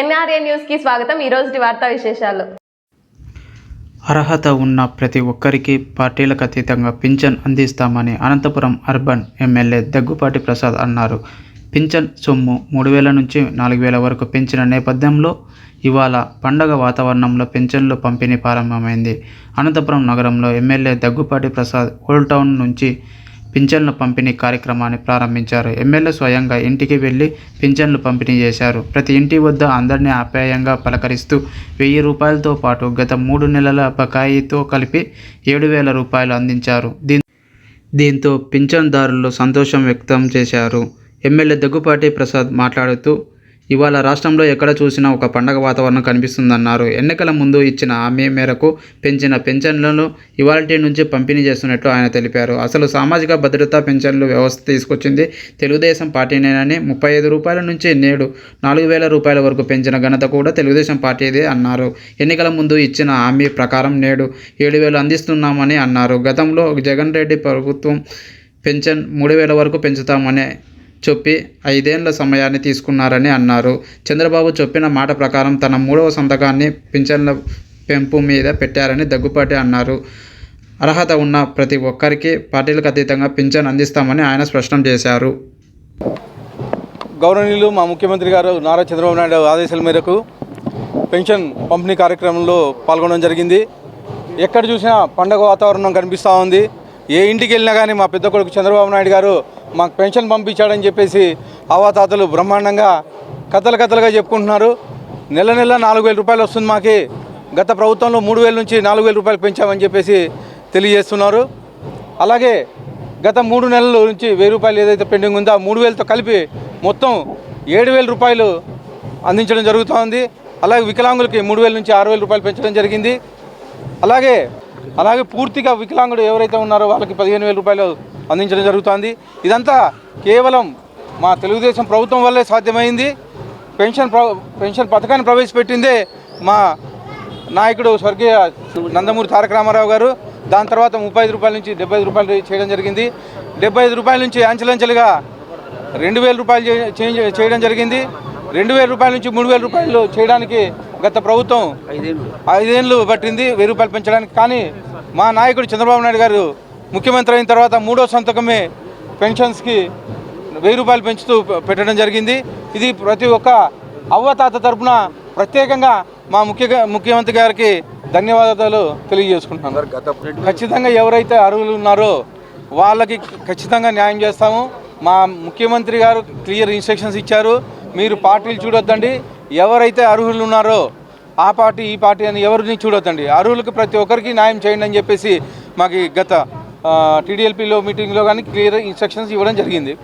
NRA న్యూస్కి స్వాగతం. ఈ రోజు వార్తా విశేషాలు. అర్హత ఉన్న ప్రతి ఒక్కరికి పార్టీలకు అతీతంగా పింఛన్ అందిస్తామని అనంతపురం అర్బన్ ఎమ్మెల్యే దగ్గుపాటి ప్రసాద్ అన్నారు. పింఛన్ సొమ్ము మూడు వేల నుంచి నాలుగు వేల వరకు పెంచిన నేపథ్యంలో ఇవాళ పండగ వాతావరణంలో పింఛన్లు పంపిణీ ప్రారంభమైంది. అనంతపురం నగరంలో MLA Daggupati Prasad old town నుంచి పింఛన్ల పంపిణీ కార్యక్రమాన్ని ప్రారంభించారు. ఎమ్మెల్యే స్వయంగా ఇంటికి వెళ్ళి పింఛన్లు పంపిణీ చేశారు. ప్రతి ఇంటి వద్ద అందరినీ ఆప్యాయంగా పలకరిస్తూ వెయ్యి రూపాయలతో పాటు గత మూడు నెలల బకాయితో కలిపి ఏడు వేల రూపాయలు అందించారు. దీ దీంతో పింఛన్దారులు సంతోషం వ్యక్తం చేశారు. ఎమ్మెల్యే దగ్గుపాటి ప్రసాద్ మాట్లాడుతూ ఇవాళ రాష్ట్రంలో ఎక్కడ చూసినా ఒక పండగ వాతావరణం కనిపిస్తుందన్నారు. ఎన్నికల ముందు ఇచ్చిన హామీ మేరకు పెంచిన పెన్షన్లను ఇవాళ నుంచి పంపిణీ చేస్తున్నట్లు ఆయన తెలిపారు. అసలు సామాజిక భద్రతా పెన్షన్లు వ్యవస్థ తీసుకొచ్చింది తెలుగుదేశం పార్టీనేనని ముప్పై ఐదు రూపాయల నుంచి నేడు నాలుగు వేల రూపాయల వరకు పెంచిన ఘనత కూడా తెలుగుదేశం పార్టీదే అన్నారు. ఎన్నికల ముందు ఇచ్చిన హామీ ప్రకారం నేడు ఏడు వేలు అందిస్తున్నామని అన్నారు. గతంలో జగన్ రెడ్డి ప్రభుత్వం పెన్షన్ మూడు వేల వరకు పెంచుతామని చెప్పి ఐదేండ్ల సమయాన్ని తీసుకున్నారని అన్నారు. చంద్రబాబు చెప్పిన మాట ప్రకారం తన మూడవ సంతకాన్ని పింఛన్ల పెంపు మీద పెట్టారని దగ్గుపాటి అన్నారు. అర్హత ఉన్న ప్రతి ఒక్కరికి పార్టీలకు అతీతంగా పింఛన్ అందిస్తామని ఆయన స్పష్టం చేశారు. గౌరవనీయులు మా ముఖ్యమంత్రి గారు నారా చంద్రబాబు నాయుడు ఆదేశాల మేరకు పెన్షన్ పంపిణీ కార్యక్రమంలో పాల్గొనడం జరిగింది. ఎక్కడ చూసినా పండగ వాతావరణం కనిపిస్తూ ఉంది. ఏ ఇంటికి వెళ్ళినా కానీ మా పెద్ద కొడుకు చంద్రబాబు నాయుడు గారు మాకు పెన్షన్ పంపించాడని చెప్పేసి అవాతాతలు బ్రహ్మాండంగా కథలు కథలుగా చెప్పుకుంటున్నారు. నెల నెల నాలుగు వేల రూపాయలు వస్తుంది మాకు. గత ప్రభుత్వంలో మూడు వేల నుంచి నాలుగు వేల రూపాయలు పెంచామని చెప్పేసి తెలియజేస్తున్నారు. అలాగే గత మూడు నెలల నుంచి వెయ్యి రూపాయలు ఏదైతే పెండింగ్ ఉందో ఆ మూడు వేలతో కలిపి మొత్తం ఏడు వేల రూపాయలు అందించడం జరుగుతోంది. అలాగే వికలాంగులకి మూడు వేల నుంచి ఆరు వేల రూపాయలు పెంచడం జరిగింది. అలాగే అలాగే పూర్తిగా వికలాంగుడు ఎవరైతే ఉన్నారో వాళ్ళకి పదిహేను వేల రూపాయలు అందించడం జరుగుతోంది. ఇదంతా కేవలం మా తెలుగుదేశం ప్రభుత్వం వల్లే సాధ్యమైంది. పెన్షన్ ప్ర- పెన్షన్ పథకాన్ని ప్రవేశపెట్టిందే మా నాయకుడు స్వర్గీయ నందమూరి తారక రామారావు గారు. దాని తర్వాత ముప్పై ఐదు రూపాయల నుంచి డెబ్బై రూపాయలు చేయడం జరిగింది. డెబ్బై ఐదు రూపాయల నుంచి అంచెలంచెలుగా రెండు వేల రూపాయలు చే- చేంజ్ చేయడం జరిగింది. రెండు వేల రూపాయల నుంచి మూడు వేల రూపాయలు చేయడానికి గత ప్రభుత్వం ఐదేళ్ళు. పట్టింది వెయ్యి రూపాయలు పెంచడానికి. కానీ మా నాయకుడు చంద్రబాబు నాయుడు గారు ముఖ్యమంత్రి అయిన తర్వాత మూడో సంతకమే పెన్షన్స్కి వెయ్యి రూపాయలు పెంచుతూ పెట్టడం జరిగింది. ఇది ప్రతి ఒక్క అవ్వతాత తరపున ప్రత్యేకంగా మా ముఖ్య ముఖ్యమంత్రి గారికి ధన్యవాదాలు తెలియజేసుకుంటున్నాను. ఖచ్చితంగా ఎవరైతే అర్హులు ఉన్నారో వాళ్ళకి ఖచ్చితంగా న్యాయం చేస్తాము. మా ముఖ్యమంత్రి గారు క్లియర్ ఇన్స్ట్రక్షన్స్ ఇచ్చారు. మీరు పార్టీలు చూడొద్దండి. ఎవరైతే అర్హులు ఉన్నారో ఆ పార్టీ ఈ పార్టీ అని ఎవరిని చూడొద్దండి. అర్హులకు ప్రతి ఒక్కరికి న్యాయం చేయండి అని చెప్పేసి మాకు గత టీడీఎల్పీలో మీటింగ్లో కానీ క్లియర్ ఇన్స్ట్రక్షన్స్ ఇవ్వడం జరిగింది.